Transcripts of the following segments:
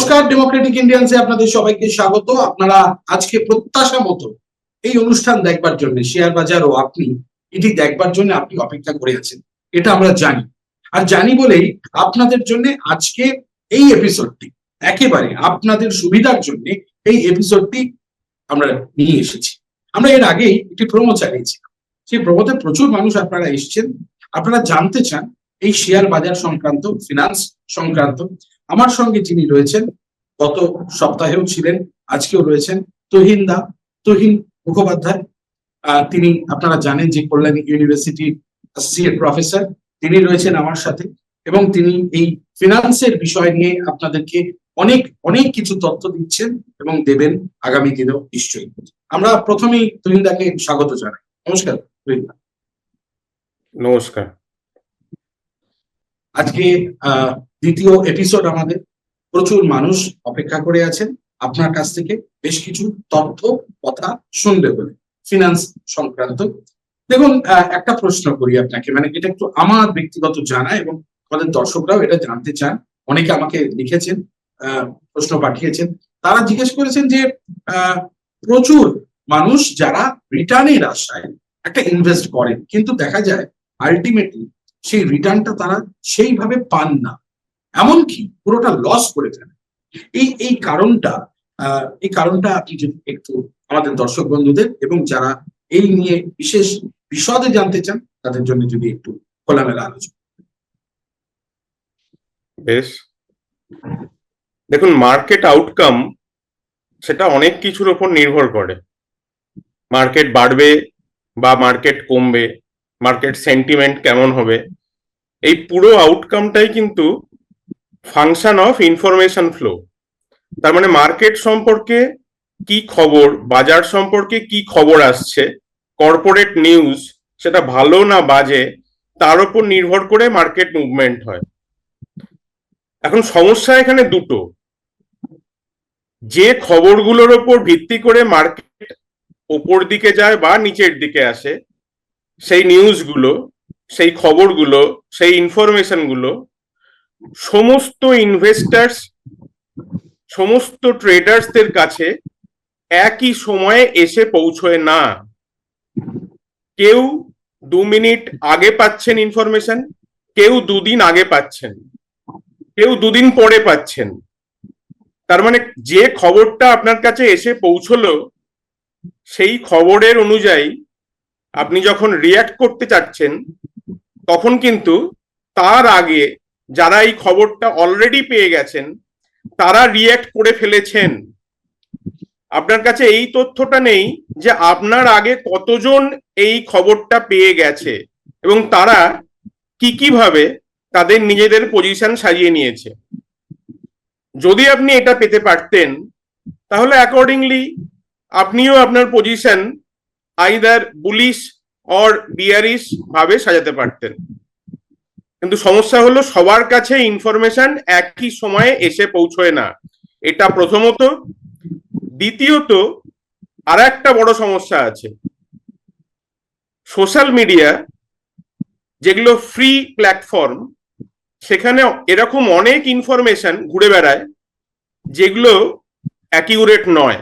নমস্কার ডেমোক্রেটিক ইন্ডিয়ান্সে আপনাদের সবাইকে স্বাগত। আপনারা আজকে প্রত্যাশা মতো এই অনুষ্ঠান দেখবার জন্য, শেয়ার বাজার ও আপনি, এটি দেখবার জন্য আপনি অপেক্ষা করে আছেন। এটা আমরা জানি। আর জানি বলেই আপনাদের জন্য আজকে এই এপিসোডটি একেবারে আপনাদের সুবিধার জন্য এই এপিসোডটি আমরা নিয়ে এসেছি। আমরা এর আগেই একটি প্রোমো চালিয়েছি সেই প্রোমোতে প্রচুর মানুষ আপনারা এসেছেন। আপনারা জানতে চান এই শেয়ার বাজার সংক্রান্ত ফিনান্স সংক্রান্ত আমার সঙ্গে যিনি রয়েছেন গত সপ্তাহেও ছিলেন আজকেও রয়েছেন তহিন দা। তহিন মুখোপাধ্যায় তিনি আপনারা জানেন যে কল্যাণী ইউনিভার্সিটির অ্যাসোসিয়েট প্রফেসর তিনি রয়েছেন আমার সাথে এবং তিনি এই ফিনান্সের বিষয় নিয়ে আপনাদেরকে অনেক অনেক কিছু তথ্য দিচ্ছেন এবং দেবেন আগামী দিনেও নিশ্চয়ই। আমরা প্রথমেই তহিন দাকে স্বাগত জানাই। নমস্কার তহিন নমস্কার। আজকে আহ, দ্বিতীয় এপিসোড আমাদের। প্রচুর মানুষ অপেক্ষা করে আছেন। আপনার কাছ থেকে বেশ কিছু তথ্য, কথা শুনবে বলে। ফিনান্স সংক্রান্ত। দেখুন একটা প্রশ্ন করি আপনাকে। মানে এটা একটু আমার ব্যক্তিগত জানা এবং আমাদের দর্শকরাও এটা জানতে চান। অনেকে আমাকে লিখেছেন প্রশ্ন পাঠিয়েছেন। তারা জিজ্ঞেস করেছেন যে প্রচুর মানুষ যারা রিটার্নের আশায় একটা ইনভেস্ট করেন। কিন্তু দেখা যায় আলটিমেটলি সেই রিটার্নটা তারা সেইভাবে পান না। এমনকি পুরোটা লস করে ফেলে এই এই কারণটা এই কারণটা আপনি যদি একটু আমাদের দর্শক বন্ধুদের এবং যারা এই নিয়ে বিশেষ বিশদে জানতে চান, তাদের জন্য যদি একটু খোলামেলা আলোচনা। বেশ। দেখুন মার্কেট আউটকাম সেটা অনেক কিছুর উপর নির্ভর করে। মার্কেট বাড়বে বা মার্কেট কমবে মার্কেট সেন্টিমেন্ট কেমন হবে, এই পুরো আউটকামটাই কিন্তু ফাংশন অফ ইনফরমেশন ফ্লো তার মানে মার্কেট সম্পর্কে কি খবর, বাজার সম্পর্কে কি খবর আসছে কর্পোরেট নিউজ সেটা ভালো না বাজে, তার উপর নির্ভর করে মার্কেট মুভমেন্ট হয়। এখন সমস্যা এখানে দুটো। যে খবরগুলোর ওপর ভিত্তি করে মার্কেট ওপর দিকে যায় বা নিচের দিকে আসে, সেই নিউজগুলো সেই খবরগুলো, সেই ইনফরমেশনগুলো সমস্ত ইনভেস্টার্স সমস্ত ট্রেডার্সদের কাছে একই সময়ে এসে পৌঁছয় না। কেউ দু মিনিট আগে পাচ্ছেন ইনফরমেশন কেউ দুদিন আগে পাচ্ছেন, কেউ দুদিন পরে পাচ্ছেন। তার মানে যে খবরটা আপনার কাছে এসে পৌঁছলো, সেই খবরের অনুযায়ী আপনি যখন রিয়াক্ট করতে চাচ্ছেন, তখন কিন্তু তার আগে যারা এই খবরটা অলরেডি পেয়ে গেছেন, তারা রিয়াক্ট করে ফেলেছেন। আপনার কাছে এই তথ্যটা নেই যে আপনার আগে কতজন এই খবরটা পেয়ে গেছে এবং তারা কি কীভাবে তাদের নিজেদের পজিশন সাজিয়ে নিয়েছে। যদি আপনি এটা পেতে পারতেন, তাহলে অ্যাকর্ডিংলি আপনিও আপনার position either bullish or bearish ভাবে সাজাতে পারতেন। কিন্তু সমস্যা হলো সবার কাছে ইনফরমেশন একই সময়ে এসে পৌঁছয় না। এটা প্রথমত। দ্বিতীয়ত আর একটা বড় সমস্যা আছে। সোশ্যাল মিডিয়া যেগুলো ফ্রি প্ল্যাটফর্ম সেখানে এরকম অনেক ইনফরমেশন ঘুরে বেড়ায়, যেগুলো অ্যাকিউরেট নয়,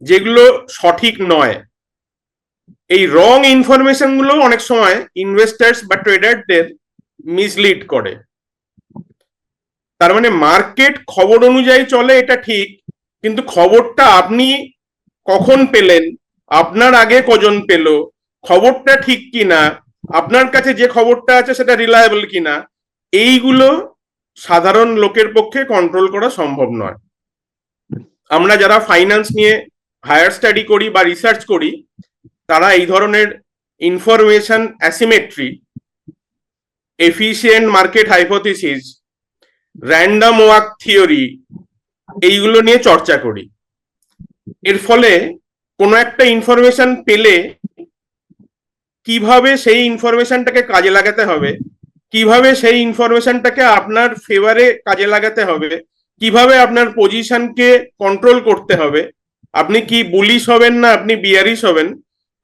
যেগুলো সঠিক নয়। এই রং ইনফরমেশনগুলো অনেক সময় ইনভেস্টার্স বা ট্রেডারদের মিসলিড করে। তার মানে মার্কেট খবর অনুযায়ী চলে, এটা ঠিক, কিন্তু খবরটা আপনি কখন পেলেন, আপনার আগে কজন পেল, খবরটা ঠিক কিনা, আপনার কাছে যে খবরটা আছে সেটা রিলায়েবল কিনা, এইগুলো সাধারণ লোকের পক্ষে কন্ট্রোল করা সম্ভব নয়। আমরা যারা ফাইন্যান্স নিয়ে হায়ার স্টাডি করি বা রিসার্চ করি, তারা এই ধরনের information asymmetry efficient market hypothesis random walk theory এইগুলো নিয়ে চর্চা করি। এর ফলে কোনো একটা ইনফরমেশন পেলে কীভাবে সেই ইনফরমেশনটাকে কাজে লাগাতে হবে, কীভাবে সেই ইনফরমেশনটাকে আপনার ফেভারে কাজে লাগাতে হবে, কীভাবে আপনার পজিশনকে কন্ট্রোল করতে হবে, আপনি কি বুলিশ হবেন না আপনি বিয়ারিশ হবেন,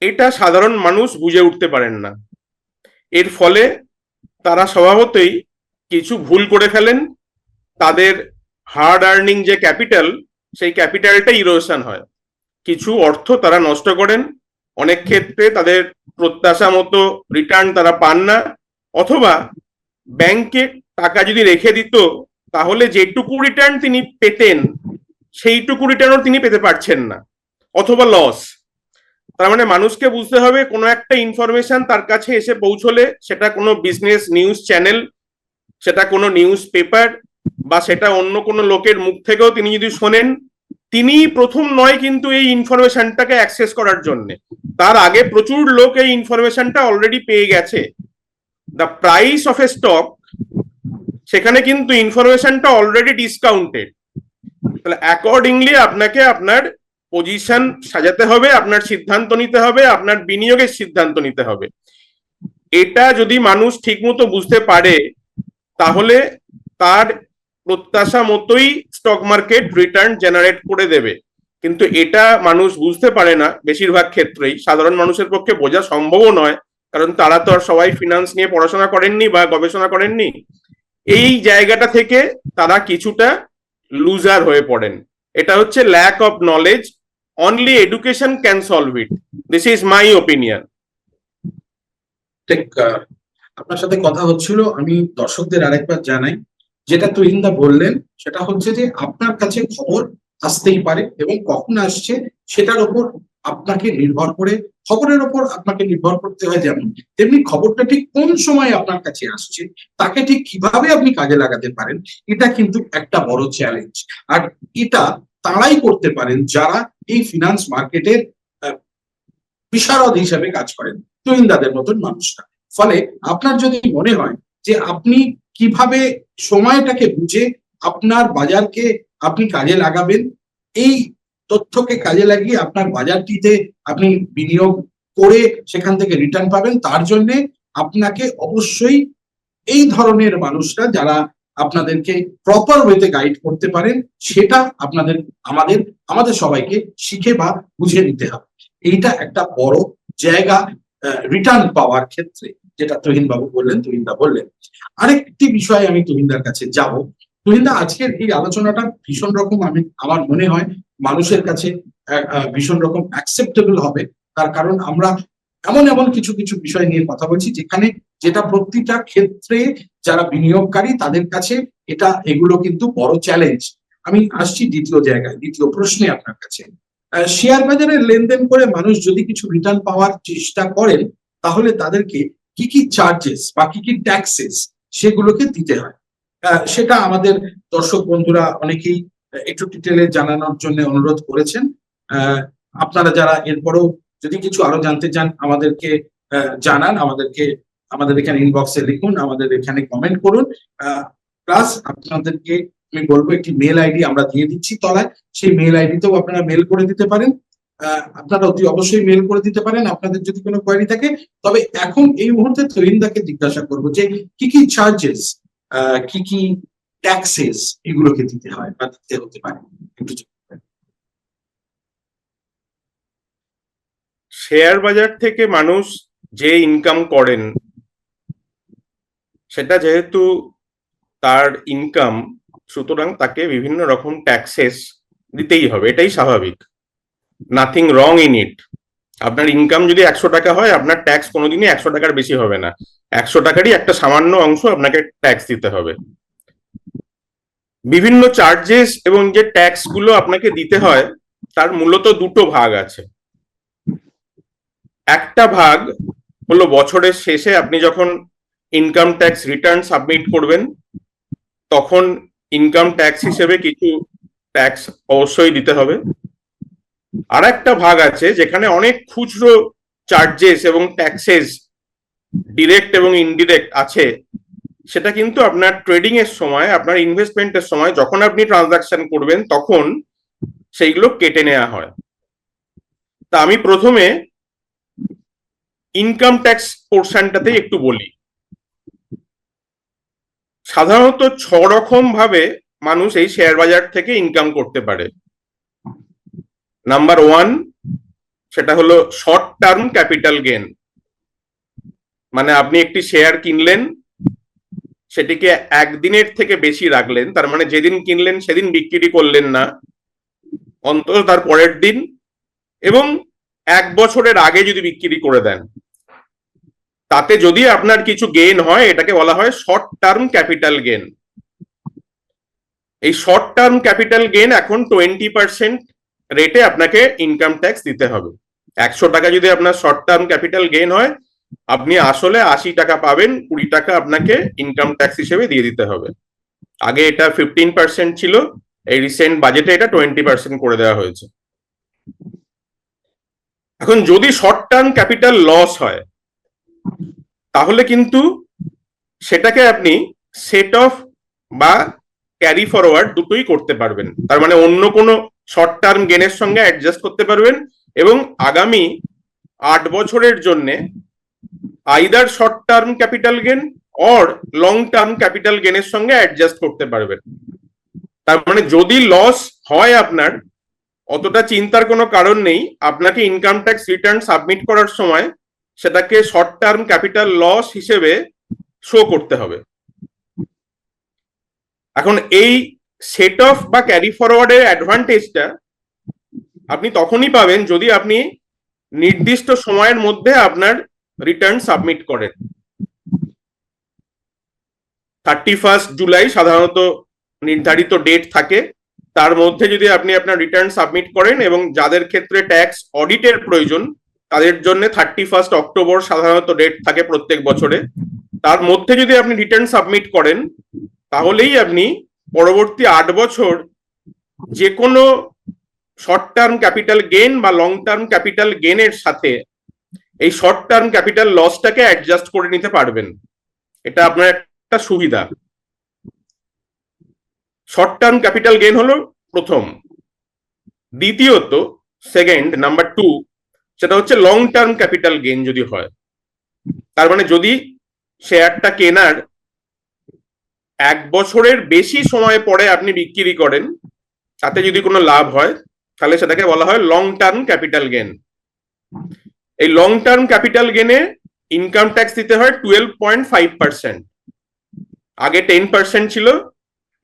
এটা সাধারণ মানুষ বুঝে উঠতে পারেন না। এর ফলে তারা স্বভাবতই কিছু ভুল করে ফেলেন। তাদের হার্ড আর্নিং যে ক্যাপিটাল সেই ক্যাপিটালটা ইরোশন হয়। কিছু অর্থ তারা নষ্ট করেন। অনেক ক্ষেত্রে তাদের প্রত্যাশা মতো রিটার্ন তারা পান না। অথবা ব্যাংকে টাকা যদি রেখে দিত, তাহলে যেটুকু রিটার্ন তিনি পেতেন, সেইটুকু রিটার্নও তিনি পেতে পারছেন না। অথবা লস তার মানে মানুষকে বুঝতে হবে কোনো একটা ইনফরমেশন তার কাছে এসে পৌঁছলে সেটা কোনো বিজনেস নিউজ চ্যানেল সেটা কোনো নিউজ পেপার বা সেটা অন্য কোনো লোকের মুখ থেকেও তিনি যদি শোনেন তিনি প্রথম নয় কিন্তু এই ইনফরমেশনটাকে অ্যাক্সেস করার জন্য। তার আগে প্রচুর লোক এই ইনফরমেশনটা অলরেডি পেয়ে গেছে। The price of a stock সেখানে কিন্তু ইনফরমেশনটা অলরেডি ডিসকাউন্টেড তাহলে অ্যাকর্ডিংলি আপনাকে আপনার পজিশন সাজাতে হবে, আপনার সিদ্ধান্ত নিতে হবে, আপনার বিনিয়োগের সিদ্ধান্ত নিতে হবে। এটা যদি মানুষ ঠিকমতো বুঝতে পারে, তাহলে তার প্রত্যাশা মতোই স্টক মার্কেট রিটার্ন জেনারেট করে দেবে। কিন্তু এটা মানুষ বুঝতে পারে না বেশিরভাগ ক্ষেত্রেই। সাধারণ মানুষের পক্ষে বোঝা সম্ভবও নয়, কারণ তারা তো আর সবাই ফিনান্স নিয়ে পড়াশোনা করেননি বা গবেষণা করেননি। এই জায়গাটা থেকে তারা কিছুটা লুজার হয়ে পড়েন। এটা হচ্ছে lack of knowledge only education can solve it this is my opinion ঠিক আপনার সাথে কথা হচ্ছিল, আমি দর্শকদের আরেকবার জানাই, যেটা তুহিন্দা বললেন, সেটা হচ্ছে যে আপনার কাছে খবর আসতেই পারে এবং কখন আসছে সেটার উপর আপনাকে নির্ভর করে, খবরের উপর আপনাকে নির্ভর করতে হয় যেমন, তেমনি খবরটা ঠিক কোন সময় আপনার কাছে আসছে, তাকে ঠিক কীভাবে আপনি কাজে লাগাতে পারেন, এটা কিন্তু একটা বড় চ্যালেঞ্জ আর এটা তারাই করতে পারেন যারা এই ফিনান্স মার্কেটের বিশারদ হিসেবে কাজ করেন তুহিন্দাদের মতন মানুষরা। ফলে আপনার যদি মনে হয় যে আপনি কীভাবে সময়টাকে বুঝে আপনার বাজারকে আপনি কাজে লাগাবেন, এই তথ্যকে কাজে লাগিয়ে আপনার বাজারটিতে আপনি বিনিয়োগ করে সেখান থেকে রিটার্ন পাবেন, তার জন্য আপনাকে অবশ্যই এই ধরনের মানুষরা যারা আপনাদেরকে প্রপার ওয়েতে গাইড করতে পারেন, সেটা আপনাদের, আমাদের আমাদের সবাইকে শিখে বা বুঝে নিতে হবে। এইটা একটা বড় জায়গা রিটার্ন পাওয়ার ক্ষেত্রে, যেটা তুহিন বাবু বললেন, তুহিনদা বললেন। আরেকটি বিষয়ে আমি তুহিনদার কাছে যাব। তুহিনদা, আজকের এই আলোচনাটা ভীষণ রকম আমি, আমার মনে হয় মানুষের কাছে ভীষণ রকম অ্যাকসেপ্টেবল হবে। তার কারণ আমরা এমন এমন কিছু কিছু বিষয় নিয়ে কথা বলছি যেখানে যেটা প্রতিটা ক্ষেত্রে যারা বিনিয়োগকারী তাদের কাছে এটা এগুলো কিন্তু বড় চ্যালেঞ্জ আমি আসছি দ্বিতীয় জায়গায়, দ্বিতীয় প্রশ্নে আপনার কাছে। শেয়ার বাজারে লেনদেন করে মানুষ যদি কিছু রিটার্ন পাওয়ার চেষ্টা করেন, তাহলে তাদেরকে কি কি চার্জেস বা কি কি ট্যাক্সেস সেগুলোকে দিতে হয়? সেটা আমাদের দর্শক বন্ধুরা অনেকেই একটু ডিটেলে জানানোর জন্য অনুরোধ করেছেন। আপনারা যারা এরপরেও যদি কিছু আরও জানতে চান, আমাদেরকে জানান, আমাদেরকে, আমাদের এখানে ইনবক্সে লিখুন, আমাদের এখানে কমেন্ট করুন। প্লাস আপনাদেরকে আমি বলব, একটি মেল আইডি আমরা দিয়ে দিচ্ছি তলায়। সেই মেল আইডিতেও আপনারা মেল করে দিতে পারেন। আপনারা অতি অবশ্যই মেল করে দিতে পারেন। আপনাদের যদি কোনো কোয়ারি থাকে, তবে এখন এই মুহূর্তে তরিন্দাকে জিজ্ঞাসা করব যে, কি কি চার্জেস কি কি ট্যাক্সেস এগুলোকে দিতে হয় বা দিতে হতে পারে? একটু শেয়ার বাজার থেকে মানুষ যে ইনকাম করেন, সেটা যেহেতু তার ইনকাম সুতরাং তাকে বিভিন্ন রকম ট্যাক্সেস দিতেই হবে, এটাই স্বাভাবিক। নাথিং রং ইন ইট আপনার ইনকাম যদি একশো টাকা হয়, আপনার ট্যাক্স কোনোদিনই একশো টাকার বেশি হবে না। একশো টাকারই একটা সামান্য অংশ আপনাকে ট্যাক্স দিতে হবে। বিভিন্ন চার্জেস এবং যে ট্যাক্সগুলো আপনাকে দিতে হয়, তার মূলত দুটো ভাগ আছে। একটা ভাগ হলো বছরের শেষে আপনি যখন ইনকাম ট্যাক্স রিটার্ন সাবমিট করবেন, তখন ইনকাম ট্যাক্স হিসেবে কিছু ট্যাক্স অবশ্যই দিতে হবে। আর একটা ভাগ আছে যেখানে অনেক খুচরো চার্জেস এবং ট্যাক্সেস ডিরেক্ট এবং ইনডিরেক্ট আছে, সেটা কিন্তু আপনার ট্রেডিং এর সময়, আপনার ইনভেস্টমেন্টের সময় যখন আপনি ট্রানজাকশন করবেন, তখন সেইগুলো কেটে নেওয়া হয়। তা আমি প্রথমে ইনকাম ট্যাক্স পোর্শনটাতে একটু বলি। সাধারণত ছ রকম ভাবে মানুষ এই শেয়ার বাজার থেকে ইনকাম করতে পারে। নাম্বার ওয়ান সেটা হলো শর্ট টার্ম ক্যাপিটাল গেন মানে আপনি একটি শেয়ার কিনলেন, সেটিকে একদিনের থেকে বেশি রাখলেন, তার মানে যেদিন কিনলেন সেদিন বিক্রি করলেন না, অন্তত তার পরের দিন, এবং এক বছরের আগে যদি বিক্রি করে দেন। তাতে যদি আপনার কিছু গেইন হয়, এটাকে বলা হয় শর্ট টার্ম ক্যাপিটাল গেন এই শর্ট টার্ম ক্যাপিটাল গেন এখন টোয়েন্টি পার্সেন্ট রেটে আপনাকে ইনকাম ট্যাক্স দিতে হবে। একশো টাকা যদি আপনার শর্ট টার্ম ক্যাপিটাল গেইন হয়, আপনি আসলে আশি টাকা পাবেন, কুড়ি টাকা আপনাকে ইনকাম ট্যাক্স হিসেবে দিয়ে দিতে হবে। আগে এটা ফিফটিন পার্সেন্ট ছিল, এই রিসেন্ট বাজেটে এটা টোয়েন্টি পার্সেন্ট করে দেওয়া হয়েছে। এখন যদি শর্ট টার্ম ক্যাপিটাল লস হয় তাহলে কিন্তু সেটাকে আপনি সেট অফ বা ক্যারি ফরওয়ার্ড দুটোই করতে পারবেন। তার মানে অন্য কোনো শর্ট টার্ম গেনের সঙ্গে অ্যাডজাস্ট করতে পারবেন এবং আগামী আট বছরের জন্য either short term capital gain or long term capital গেনের সঙ্গে অ্যাডজাস্ট করতে পারবেন। তার মানে যদি লস হয় আপনার, অতটা চিন্তার কোনো কারণ নেই। আপনাকে ইনকাম ট্যাক্স রিটার্ন সাবমিট করার সময় সেটাকে শর্ট টার্ম ক্যাপিটাল লস হিসেবে শো করতে হবে। এখন এই সেট অফ বা ক্যারি ফরওয়ার্ডের অ্যাডভান্টেজটা আপনি তখনই পাবেন যদি আপনি নির্দিষ্ট সময়ের মধ্যে আপনার রিটার্ন সাবমিট করেন। থার্টি ফার্স্ট জুলাই সাধারণত নির্ধারিত ডেট থাকে। তার মধ্যে যদি আপনি আপনার রিটার্ন সাবমিট করেন এবং যাদের ক্ষেত্রে ট্যাক্স অডিটের প্রয়োজন তাদের জন্য থার্টি ফার্স্ট অক্টোবর সাধারণত ডেট থাকে প্রত্যেক বছরে। তার মধ্যে যদি আপনি রিটার্ন সাবমিট করেন, তাহলেই আপনি পরবর্তী আট বছর যে কোনো শর্ট টার্ম ক্যাপিটাল গেন বা লং টার্ম ক্যাপিটাল গেনের সাথে এই শর্ট টার্ম ক্যাপিটাল লসটাকে অ্যাডজাস্ট করে নিতে পারবেন। এটা আপনার একটা সুবিধা। শর্ট টার্ম ক্যাপিটাল গেন হলো প্রথম। দ্বিতীয়ত সেকেন্ড নাম্বার টু সেটা হচ্ছে লং টার্ম ক্যাপিটাল গেন যদি হয়। তার মানে যদি শেয়ারটা কেনার এক বছরের বেশি সময় পরে আপনি বিক্রি করেন, তাতে যদি কোনো লাভ হয়, তাহলে সেটাকে বলা হয় লং টার্ম ক্যাপিটাল গেন এই লং টার্ম ক্যাপিটাল গেনে ইনকাম ট্যাক্স দিতে হয় টুয়েলভ পয়েন্ট ফাইভ পার্সেন্ট আগে টেন পার্সেন্ট ছিল,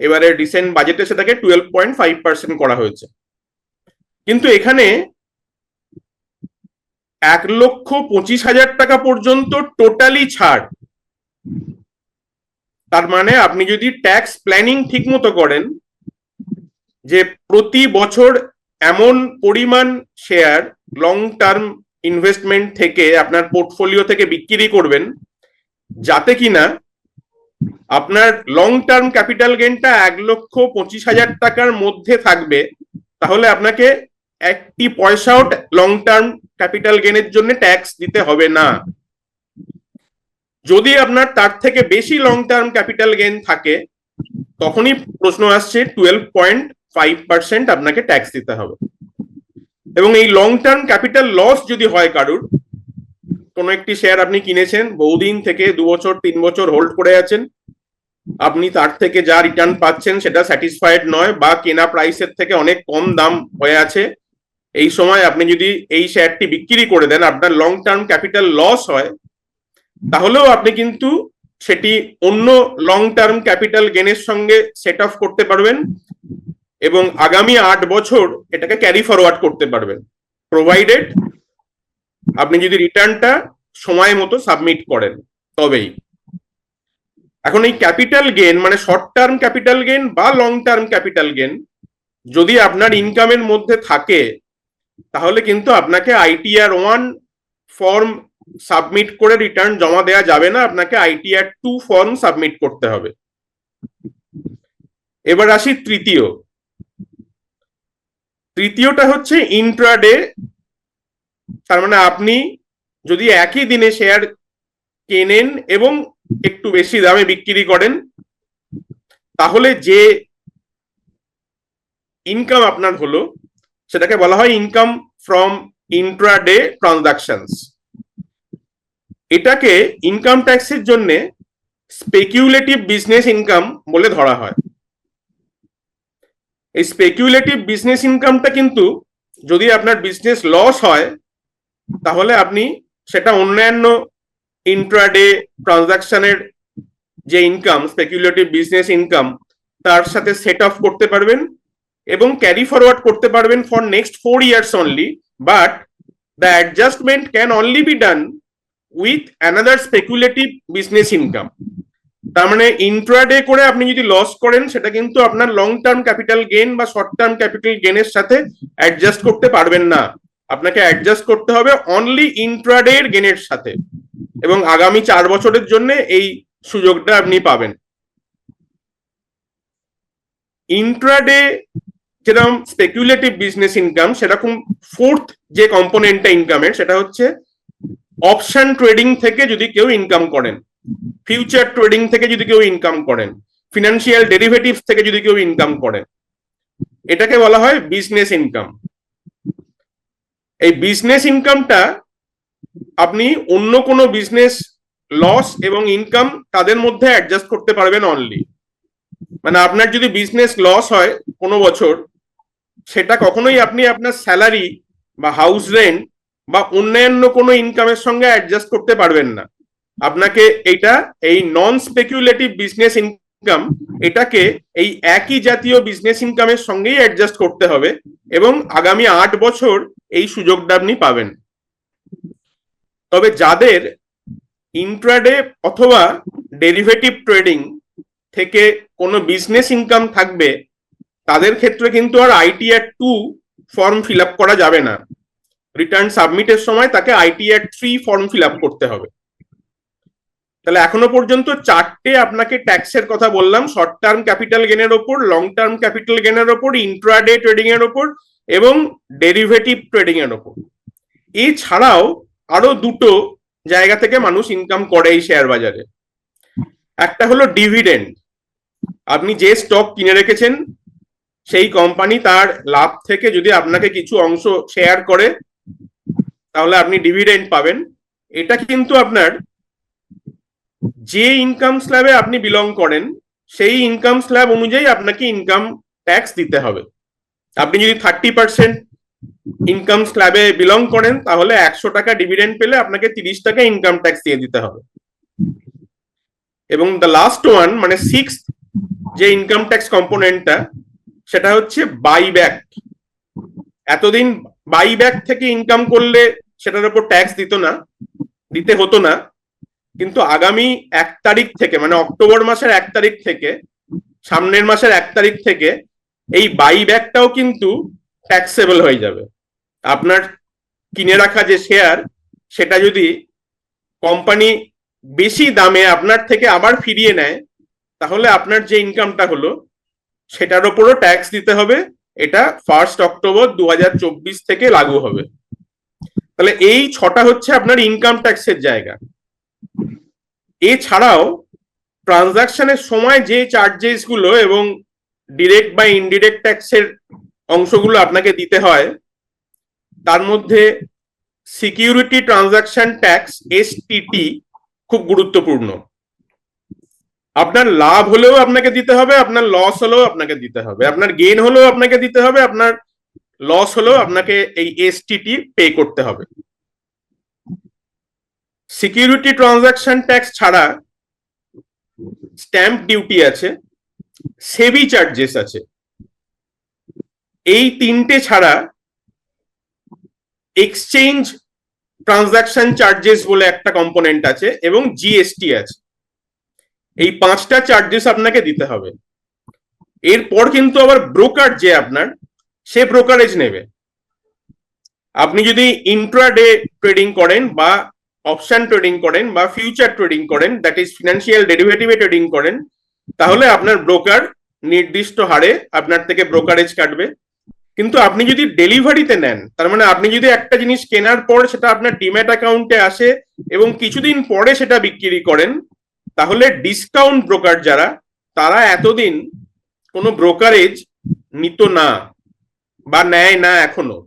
এবারে রিসেন্ট বাজেটে সেটাকে টুয়েলভ পয়েন্ট ফাইভ পার্সেন্ট করা হয়েছে। কিন্তু এখানে এক লক্ষ পঁচিশ হাজার টাকা পর্যন্ত টোটালি ছাড়। তার মানে আপনি যদি ট্যাক্স প্ল্যানিং ঠিক মতো করেন যে প্রতি বছর এমন পরিমাণ শেয়ার লং টার্ম ইনভেস্টমেন্ট থেকে আপনার পোর্টফোলিও থেকে বিক্রি করবেন, যাতে কিনা আপনার লং টার্ম ক্যাপিটাল গেনটা এক লক্ষ পঁচিশ হাজার টাকার মধ্যে থাকবে, তাহলে আপনাকে একটি পয়সাও লং টার্ম ক্যাপিটাল গেনের জন্য ট্যাক্স দিতে হবে না। যদি আপনার তার থেকে বেশি লং টার্ম ক্যাপিটাল গেন থাকে, তখনই প্রশ্ন আসছে টুয়েলভ পয়েন্ট ফাইভ পার্সেন্ট আপনাকে ট্যাক্স দিতে হবে। এবং এই লং টার্ম ক্যাপিটাল লস যদি হয় কারুর, কোনো একটি শেয়ার আপনি কিনেছেন, বহুদিন থেকে দু বছর, তিন বছর হোল্ড করে আছেন, আপনি তার থেকে যা রিটার্ন পাচ্ছেন সেটা স্যাটিসফাইড নয় বা কেনা প্রাইসের থেকে অনেক কম দাম হয়ে আছে। এই সময় আপনি যদি এই শেয়ারটি বিক্রি করে দেন, আপনার লং টার্ম ক্যাপিটাল লস হয়, তাহলেও আপনি কিন্তু সেটি অন্য লং টার্ম ক্যাপিটাল গেনের সঙ্গে সেট অফ করতে পারবেন এবং আগামী আট বছর এটাকে ক্যারি ফরওয়ার্ড করতে পারবেন। প্রোভাইডেড আপনি যদি রিটার্নটা সময় মতো সাবমিট করেন, তবেই। এখন এই ক্যাপিটাল গেন মানে শর্ট টার্ম ক্যাপিটাল গেন বা লং টার্ম ক্যাপিটাল গেন যদি আপনার ইনকামের মধ্যে থাকে তাহলে কিন্তু আপনাকে আইটিআর ওয়ান ফর্ম সাবমিট করে রিটার্ন জমা দেওয়া যাবে না, আপনাকে আইটিআর টু ফর্ম সাবমিট করতে হবে। এবার আসি তৃতীয়। তৃতীয়টা হচ্ছে ইন্ট্রাডে তার মানে আপনি যদি একই দিনে শেয়ার কেনেন এবং একটু বেশি দামে বিক্রি করেন, তাহলে যে ইনকাম আপনার হলো সেটাকে বলা হয় ইনকাম ফ্রম ইন্ট্রাডে ট্রানজাকশনস এটাকে ইনকাম ট্যাক্সের জন্য স্পেকিউলেটিভ বিজনেস ইনকাম বলে ধরা হয়। এই স্পেকিউলেটিভ বিজনেস ইনকামটা কিন্তু যদি আপনার বিজনেস লস হয়, তাহলে আপনি সেটা অন্যান্য ইন্ট্রাডে ট্রানজাকশনের যে ইনকাম স্পেকুলেটিভ বিজনেস ইনকাম তার সাথে সেট অফ করতে পারবেন। এবং ক্যারি ফরওয়ার্ড করতে পারবেন for next four years only but the adjustment can only be done with another speculative business income তার মানে ইন্ট্রাডে করে আপনি যদি লস করেন, সেটা কিন্তু আপনার লং টার্ম ক্যাপিটাল গেন বা শর্ট টার্ম ক্যাপিটাল গেনের সাথে অ্যাডজাস্ট করতে পারবেন না। আপনাকে অ্যাডজাস্ট করতে হবে অনলি ইন্ট্রাডে এর গেনের সাথে এবং আগামী চার বছরের জন্য এই সুযোগটা আপনি পাবেন। ইন্ট্রাডে যেরকম স্পেকুলেটিভ বিজনেস ইনকাম সেরকম ফোর্থ যে কম্পোনেন্টটা ইনকামের সেটা হচ্ছে অপশন ট্রেডিং থেকে যদি কেউ ইনকাম করেন ফিউচার ট্রেডিং থেকে যদি কেউ ইনকাম করেন ফিনান্সিয়াল ডেরিভেটিভ থেকে যদি কেউ ইনকাম করেন, এটাকে বলা হয় বিজনেস ইনকাম এই বিজনেস ইনকামটা আপনি অন্য কোনো বিজনেস লস এবং ইনকাম তাদের মধ্যে অ্যাডজাস্ট করতে পারবেন অনলি মানে আপনার যদি বিজনেস লস হয় কোনো বছর সেটা কখনোই আপনি আপনার স্যালারি বা হাউস রেন্ট বা অন্যান্য কোনো ইনকামের সঙ্গে অ্যাডজাস্ট করতে পারবেন না। আপনাকে এইটা এই নন স্পেকুলেটিভ বিজনেস ইনকাম এটাকে এই একই জাতীয় বিজনেস ইনকামের সঙ্গেই অ্যাডজাস্ট করতে হবে এবং আগামী আট বছর এই সুযোগটা আপনি পাবেন। তবে যাদের ইন্ট্রাডে অথবা ডেরিভেটিভ ট্রেডিং থেকে কোনো বিজনেস ইনকাম থাকবে তাদের ক্ষেত্রে কিন্তু আর IT ITR two form fill up করা যাবে না। রিটার্ন সাবমিটের সময় তাকে ITR three form fill up করতে হবে। তাহলে এখনও পর্যন্ত চারটে আপনাকে ট্যাক্সের কথা বললাম শর্ট টার্ম ক্যাপিটাল গেনের ওপর লং টার্ম ক্যাপিটাল গেনের ওপর ইন্ট্রাডে ট্রেডিং এর ওপর এবং ডেরিভেটিভ ট্রেডিং এর ওপর। এছাড়াও আরও দুটো জায়গা থেকে মানুষ ইনকাম করে এই শেয়ার বাজারে। একটা হলো ডিভিডেন্ড আপনি যে স্টক কিনে রেখেছেন সেই কোম্পানি তার লাভ থেকে যদি আপনাকে কিছু অংশ শেয়ার করে, তাহলে আপনি ডিভিডেন্ড পাবেন। এটা কিন্তু আপনার যে ইনকাম স্ল্যাবে আপনি বিলং করেন, সেই ইনকাম স্ল্যাব অনুযায়ী আপনাকে ইনকাম ট্যাক্স দিতে হবে। আপনি যদি থার্টি পার্সেন্ট ইনকাম স্ল্যাবে বিলং করেন, তাহলে একশো টাকা ডিভিডেন্ড পেলে আপনাকে তিরিশ টাকা ইনকাম ট্যাক্স দিয়ে দিতে হবে। এবং দ্য লাস্ট ওয়ান মানে সিক্স যে ইনকাম ট্যাক্স কম্পোনেন্টটা সেটা হচ্ছে বাইব্যাক এতদিন বাইব্যাক থেকে ইনকাম করলে সেটার উপর ট্যাক্স দিত না, দিতে হতো না। কিন্তু আগামী এক তারিখ থেকে মানে অক্টোবর মাসের এক তারিখ থেকে, সামনের মাসের এক তারিখ থেকে এই বাইব্যাকটাও কিন্তু ট্যাক্সেবল হয়ে যাবে। আপনার কিনে রাখা যে শেয়ার সেটা যদি কোম্পানি বেশি দামে আপনার থেকে আবার ফিরিয়ে নেয়, তাহলে আপনার যে ইনকামটা হলো সেটার উপরও ট্যাক্স দিতে হবে। এটা ফার্স্ট অক্টোবর দু হাজার চব্বিশ থেকে লাগু হবে। তাহলে এই ছটা হচ্ছে আপনার ইনকাম ট্যাক্সের জায়গা। এছাড়াও ট্রানজাকশনের সময় যে চার্জেসগুলো এবং ডিরেক্ট বা ইনডিরেক্ট ট্যাক্সের অংশগুলো আপনাকে দিতে হয়, তার মধ্যে সিকিউরিটি ট্রানজাকশন ট্যাক্স এসটিটি খুব গুরুত্বপূর্ণ। আপনার লাভ হলেও আপনাকে দিতে হবে, আপনার লস হলেও আপনাকে দিতে হবে। আপনার গেইন হলেও আপনাকে দিতে হবে, আপনার লস হলেও আপনাকে এই এসটিটি পে করতে হবে। সিকিউরিটি ট্রানজাকশন ট্যাক্স ছাড়া স্ট্যাম্প ডিউটি আছে সেবি চার্জেস আছে। এই তিনটে ছাড়া এক্সচেঞ্জ ট্রানজাকশন চার্জেস বলে একটা কম্পোনেন্ট আছে এবং জিএসটি আছে। এই পাঁচটা চার্জেস আপনাকে দিতে হবে। এরপর কিন্তু আবার ব্রোকার যে আপনার, সে ব্রোকারেজ নেবে। আপনি যদি ইন্ট্রাডে ট্রেডিং করেন বা অপশন ট্রেডিং করেন বা ফিউচার ট্রেডিং করেন দ্যাট ইজ ফিনান্সিয়াল ডেরিভেটিভে ট্রেডিং করেন, তাহলে আপনার ব্রোকার নির্দিষ্ট হারে আপনার থেকে ব্রোকারেজ কাটবে। কিন্তু আপনি যদি ডেলিভারিতে নেন, তার মানে আপনি যদি একটা জিনিস কেনার পর সেটা আপনার ডিম্যাট অ্যাকাউন্টে আসে এবং কিছুদিন পরে সেটা বিক্রি করেন তাহলে ডিসকাউন্ট ব্রোকার যারা, তারা এতদিন কোনো ব্রোকারেজ নিত না বা নেয় না এখনও।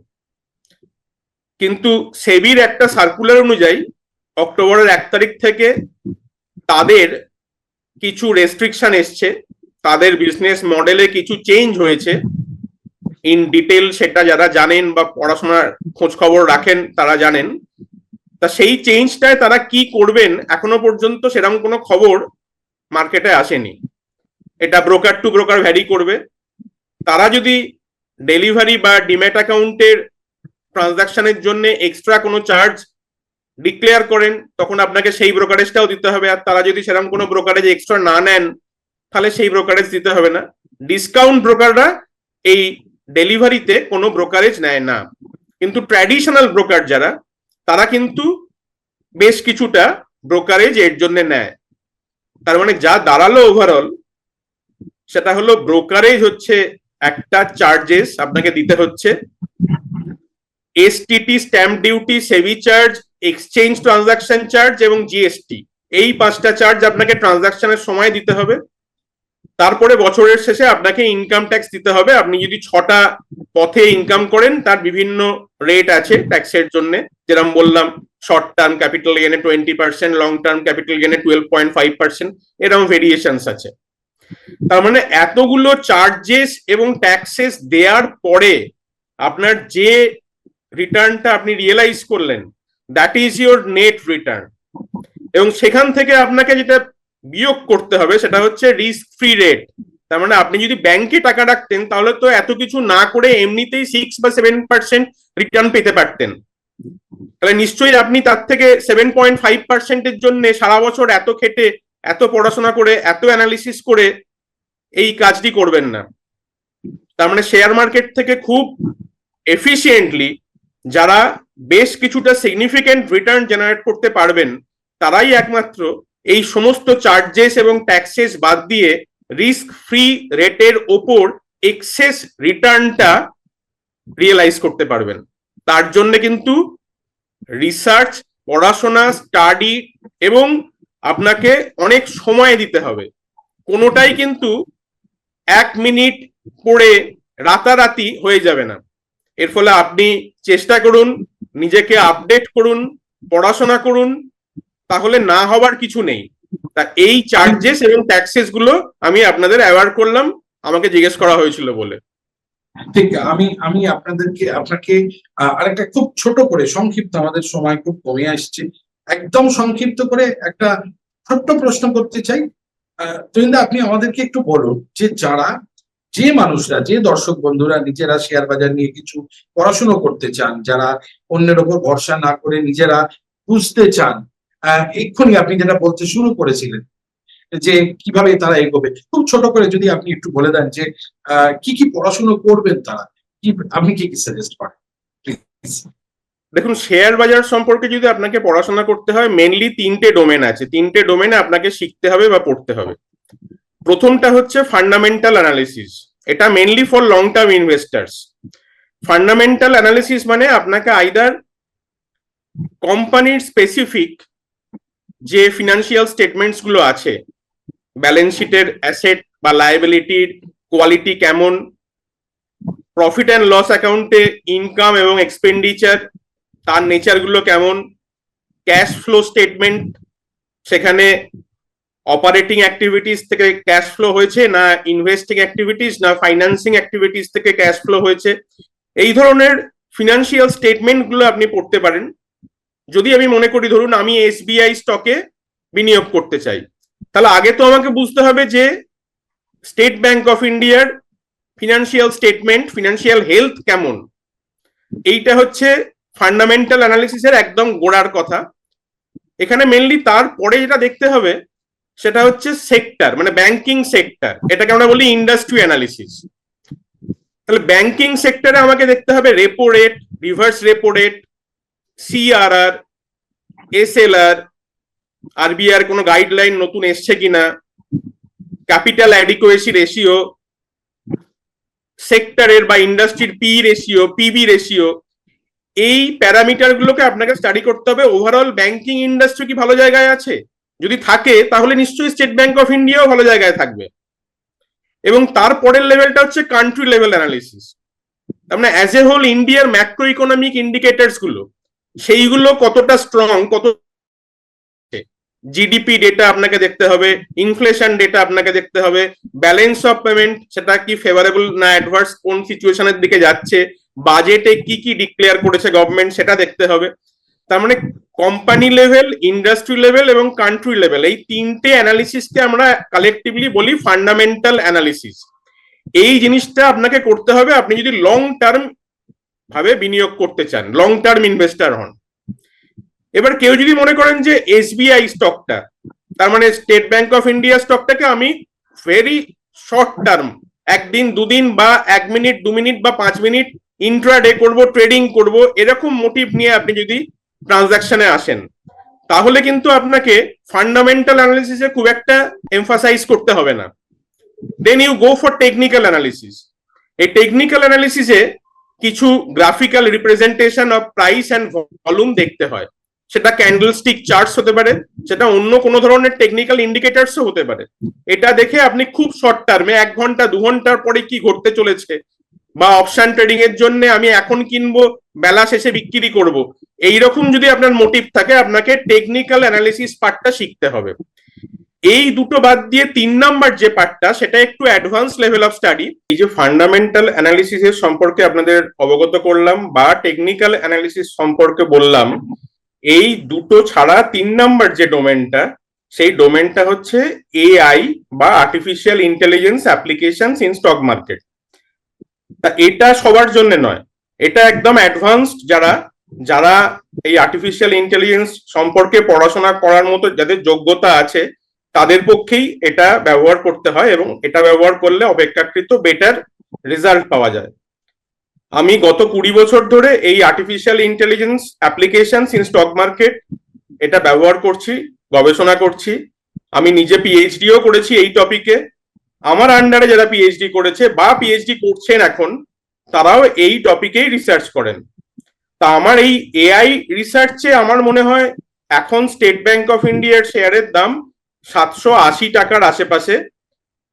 কিন্তু সেবির একটা সার্কুলার অনুযায়ী অক্টোবরের এক তারিখ থেকে তাদের কিছু রেস্ট্রিকশন এসছে, তাদের বিজনেস মডেলে কিছু চেঞ্জ হয়েছে। ইন ডিটেল সেটা যারা জানেন বা পড়াশোনার খোঁজ খবর রাখেন, তারা জানেন। তা সেই চেঞ্জটায় তারা কি করবেন এখনও পর্যন্ত সেরকম কোনো খবর মার্কেটে আসেনি। এটা ব্রোকার টু ব্রোকার ভ্যারি করবে। তারা যদি ডেলিভারি বা ডিম্যাট অ্যাকাউন্টের ট্রানজাকশনের জন্য এক্সট্রা কোনো চার্জ ডিক্লেয়ার করেন, তখন আপনাকে সেই ব্রোকারেজটাও দিতে হবে। আর তারা যদি সেরকম কোনো ব্রোকারেজ এক্সট্রা না নেন, তাহলে সেই ব্রোকারেজ দিতে হবে না। ডিসকাউন্ট ব্রোকাররা এই ডেলিভারিতে কোনো ব্রোকারেজ নেয় না। কিন্তু ট্র্যাডিশনাল ব্রোকার যারা তারা কিন্তু বেশ কিছুটা ব্রোকারেজ এর জন্য নেয়। তার মানে যা দাঁড়াল ওভারঅল সেটা হলো ব্রোকারেজ হচ্ছে একটা চার্জেস আপনাকে দিতে হচ্ছে। STT stamp duty SEBI charge exchange transaction charge এবং জিএসটি এই পাঁচটা চার্জ আপনাকে ট্রানজাকশনের সময় দিতে হবে। তারপরে বছরের শেষে আপনাকে ইনকাম ট্যাক্স দিতে হবে। আপনি যদি ছটা পথে ইনকাম করেন, তার বিভিন্ন রেট আছে ট্যাক্সের জন্য। যেরকম বললাম short term capital গেনে twenty percent long term capital গেনে twelve point five percent এরকম ভেরিয়েশনস আছে। তার মানে এতগুলো চার্জেস এবং ট্যাক্সেস দেওয়ার পরে আপনার যে রিটার্নটা আপনি রিয়েলাইজ করলেন that is your net return এবং সেখান থেকে আপনাকে যেটা বিয়োগ করতে হবে, সেটা হচ্ছে রিস্ক ফ্রি রেট তার মানে আপনি যদি ব্যাংকে টাকা রাখতেন, তাহলে তো এত কিছু না করে এমনিতেই সিক্স বা সেভেন পার্সেন্ট রিটার্ন পেতে পারতেন। তাহলে নিশ্চয়ই আপনি তার থেকে সেভেন পয়েন্ট ফাইভ পার্সেন্টের জন্য সারা বছর এত খেটে, এত পড়াশোনা করে, এত অ্যানালিসিস করে এই কাজটি করবেন না। তার মানে শেয়ার মার্কেট থেকে খুব এফিসিয়েন্টলি যারা বেশ কিছুটা সিগনিফিকেন্ট রিটার্ন জেনারেট করতে পারবেন, তারাই একমাত্র এই সমস্ত চার্জেস এবং ট্যাক্সেস বাদ দিয়ে রিস্ক ফ্রি রেটের ওপর এক্সেস রিটার্নটা রিয়েলাইজ করতে পারবেন। তার জন্য কিন্তু রিসার্চ পড়াশোনা স্টাডি এবং আপনাকে অনেক সময় দিতে হবে। কোনোটাই কিন্তু এক মিনিট পড়ে রাতারাতি হয়ে যাবে না। এর ফলে আপনি চেষ্টা করুন, নিজেকে আপডেট করুন, পড়াশোনা করুন তাহলে না হওয়ার কিছু নেই। তা এই চার্জেস এবং ট্যাক্সেসগুলো আমি আপনাদের অ্যাওয়ার করলাম আমাকে জিজ্ঞেস করা হয়েছিল বলে। ঠিক আমি আমি আপনাদেরকে আপনাকে আরেকটা খুব ছোট করে সংক্ষিপ্ত আমাদের সময় খুব কমে আসছে। একদম সংক্ষিপ্ত করে একটা ছোট্ট প্রশ্ন করতে চাই। আহ, তুহিনদা আপনি আমাদেরকে একটু বলুন যে যারা যে মানুষরা যে দর্শক বন্ধুরা নিজেরা শেয়ার বাজার নিয়ে কিছু পড়াশুনো করতে চান যারা অন্যের ওপর ভরসা না করে নিজেরা বুঝতে চান এক্ষুনি আপনি যেটা বলতে শুরু করেছিলেন যে কীভাবে তারা এগোবে। খুব ছোট করে যদি আপনি একটু বলে দেন যে কি কি পড়াশুনো করবেন তারা? কি আপনি কি কি সাজেস্ট করেন? দেখুন, শেয়ার বাজার সম্পর্কে যদি আপনাকে পড়াশোনা করতে হয় মেনলি তিনটে ডোমেন আছে। তিনটে ডোমেনে আপনাকে শিখতে হবে বা পড়তে হবে। প্রথমটা হচ্ছে ফান্ডামেন্টাল অ্যানালিসিস এটা mainly for long term investors fundamental analysis মানে আপনাকে আইদার কোম্পানির স্পেসিফিক যে ফিনান্সিয়াল স্টেটমেন্টসগুলো আছে ব্যালেন্স শিটের অ্যাসেট বা লায়াবিলিটির কোয়ালিটি কেমন প্রফিট অ্যান্ড লস অ্যাকাউন্টে ইনকাম এবং এক্সপেন্ডিচার তার নেচারগুলো কেমন ক্যাশ ফ্লো স্টেটমেন্ট সেখানে অপারেটিং অ্যাক্টিভিটিস থেকে ক্যাশ ফ্লো হয়েছে না ইনভেস্টিং অ্যাক্টিভিটিস না ফাইন্যান্সিং অ্যাক্টিভিটিস থেকে ক্যাশ ফ্লো হয়েছে? এই ধরনের ফিনান্সিয়াল স্টেটমেন্টগুলো আপনি পড়তে পারেন। যদি আমি মনে করি, ধরুন আমি এসবিআই স্টকে বিনিয়োগ করতে চাই, তাহলে আগে তো আমাকে বুঝতে হবে যে স্টেট ব্যাংক অফ ইন্ডিয়ার ফিনান্সিয়াল স্টেটমেন্ট ফিনান্সিয়াল হেলথ কেমন? এইটা হচ্ছে ফান্ডামেন্টাল অ্যানালিসিসের একদম গোড়ার কথা। এখানে মেনলি তারপরে যেটা দেখতে হবে, সেটা হচ্ছে সেক্টর মানে ব্যাংকিং সেক্টর এটাকে আমরা বলি ইন্ডাস্ট্রি অ্যানালিসিস তাহলে ব্যাংকিং সেক্টরে আমাকে দেখতে হবে repo rate reverse repo rate CRR SLR RBR কোনো গাইডলাইন নতুন এসছে কিনা ক্যাপিটাল অ্যাডিকুয়েসি রেশিও সেক্টরের বা ইন্ডাস্ট্রির পি রেশিও পিবি রেশিও এই প্যারামিটার গুলোকে আপনাকে স্টাডি করতে হবে। ওভারঅল ব্যাংকিং ইন্ডাস্ট্রি কি ভালো জায়গায় আছে? যদি থাকে, তাহলে নিশ্চয়ই স্টেট ব্যাংক অফ ইন্ডিয়াও ভালো জায়গায় থাকবে। এবং তারপরের লেভেলটা হচ্ছে কান্ট্রি লেভেল অ্যানালিসিস তার মানে অ্যাজ এ হোল ইন্ডিয়ার ম্যাক্রো ইকোনমিক ইন্ডিকেটার্সগুলো। সেইগুলো কতটা স্ট্রং কত জিডিপি ডেটা আপনাকে দেখতে হবে ইনফ্লেশন ডেটা আপনাকে দেখতে হবে ব্যালেন্স অফ পেমেন্ট সেটা কি ফেভারেবল না অ্যাডভার্স কোন সিচুয়েশনের দিকে যাচ্ছে বাজেটে কি কি ডিক্লেয়ার করেছে গভর্নমেন্ট সেটা দেখতে হবে। তার মানে কোম্পানি লেভেল ইন্ডাস্ট্রি লেভেল এবং কান্ট্রি লেভেল এই তিনটে অ্যানালিসিসকে আমরা কালেকটিভলি বলি ফান্ডামেন্টাল অ্যানালিসিস এই জিনিসটা আপনাকে করতে হবে, আপনি যদি লং টার্ম ভাবে বিনিয়োগ করতে চান লং টার্ম ইনভেস্টার হন। এবার কেউ যদি মনে করেন যে এসবিআই স্টকটা তার মানে স্টেট ব্যাংক অফ ইন্ডিয়া স্টকটাকে আমি ভেরি শর্ট টার্ম একদিন, দুদিন বা এক মিনিট দু মিনিট বা পাঁচ মিনিট ইন্ট্রাডে করব ট্রেডিং করব, এরকম মোটিভ নিয়ে আপনি যদি ট্রানজাকশনে আসেন, তাহলে কিন্তু আপনাকে ফান্ডামেন্টাল অ্যানালিসিসে খুব একটা এমফাসাইজ করতে হবে না। Then you go for technical analysis এই টেকনিক্যাল অ্যানালিসিসে কিছু graphical representation of price and volume দেখতে হয়। সেটা ক্যান্ডেলস্টিক চার্টস হতে পারে, সেটা অন্য কোনো ধরনের টেকনিক্যাল ইন্ডিকেটার্সও হতে পারে। এটা দেখে আপনি খুব শর্ট টার্মে এক ঘণ্টা, দু ঘণ্টার পরে কি ঘটতে চলেছে, বা অপশন ট্রেডিং এর জন্য আমি এখন কিনবো বেলা শেষে বিক্রি করব। এইরকম যদি আপনার মোটিভ থাকে, আপনাকে টেকনিক্যাল অ্যানালিসিস পার্টটা শিখতে হবে। এই দুটো বাদ দিয়ে তিন নাম্বার যে পার্টটা সেটা একটু অ্যাডভান্স লেভেল অফ স্টাডি এই যে ফান্ডামেন্টাল অ্যানালিসিস এর সম্পর্কে আপনাদের অবগত করলাম বা টেকনিক্যাল অ্যানালিসিস সম্পর্কে বললাম, এই দুটো ছাড়া তিন নাম্বার যে ডোমেনটা সেই ডোমেনটা হচ্ছে এআই বা artificial intelligence application in stock market তা এটা সবার জন্য নয়। এটা একদম অ্যাডভান্সড যারা যারা এই আর্টিফিশিয়াল ইন্টেলিজেন্স সম্পর্কে পড়াশোনা করার মতো, যাদের যোগ্যতা আছে তাদের পক্ষেই এটা ব্যবহার করতে হয় এবং এটা ব্যবহার করলে অপেক্ষাকৃত বেটার রেজাল্ট পাওয়া যায়। আমি গত কুড়ি বছর ধরে এই artificial intelligence application in stock market এটা ব্যবহার করছি, গবেষণা করছি। আমি নিজে পিএইচডিও করেছি এই টপিকে আমার আন্ডারে যারা পিএইচডি করেছে বা পিএইচডি করছেন এখন, তারাও এই টপিকেই রিসার্চ করেন। তা আমার এই এআই রিসার্চে আমার মনে হয় এখন স্টেট ব্যাংক অফ ইন্ডিয়ার শেয়ারের দাম সাতশো আশি টাকার আশেপাশে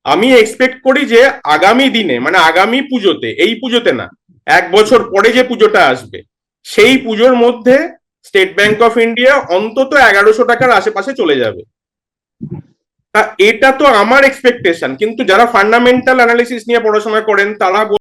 আমি এক্সপেক্ট করি যে আগামী দিনে মানে আগামী পুজোতে, এই পুজোতে না, এক বছর পরে যে পুজোটা আসবে, সেই পুজোর মধ্যে স্টেট ব্যাংক অফ ইন্ডিয়া অন্তত এগারোশো টাকার আশেপাশে চলে যাবে। তা এটা তো আমার এক্সপেকটেশন কিন্তু যারা ফান্ডামেন্টাল অ্যানালিসিস নিয়ে পড়াশোনা করেন, তারা